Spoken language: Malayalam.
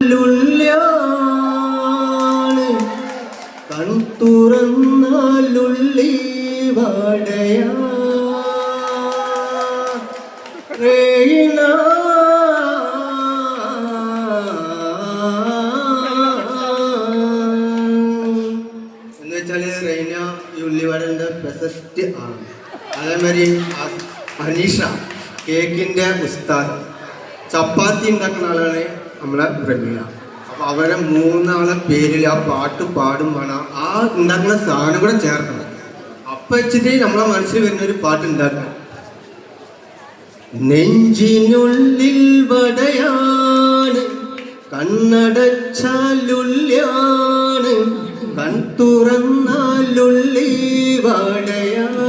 ലുല്യാണ് കൺ തുറന്നാലുള്ളി വടയാ. റേയിന. ഈ ഉള്ളിവടന്റെ പ്രശസ്തി ആണ്. അതേമാതിരി അനീഷ കേക്കിന്റെ ഉസ്താദ്. ചപ്പാത്തി ഉണ്ടാക്കുന്ന ആളാണ് നമ്മളെ പ്രമീള അപ്പൊ അവരെ മൂന്നാളെ പേരിൽ ആ പാട്ട് പാടും വേണം ആ ഉണ്ടാക്കുന്ന സാധനം കൂടെ ചേർക്കണം. അപ്പൊ വെച്ചിട്ട് നമ്മളെ മനസ്സിൽ വരുന്ന ഒരു പാട്ട് ഉണ്ടാക്കണം നെഞ്ചിനുള്ളിൽ വടയാണ് കണ്ണടച്ചാലുള്ളിയാണ് കൺ തുറന്നാലുള്ളി വടയാണ്.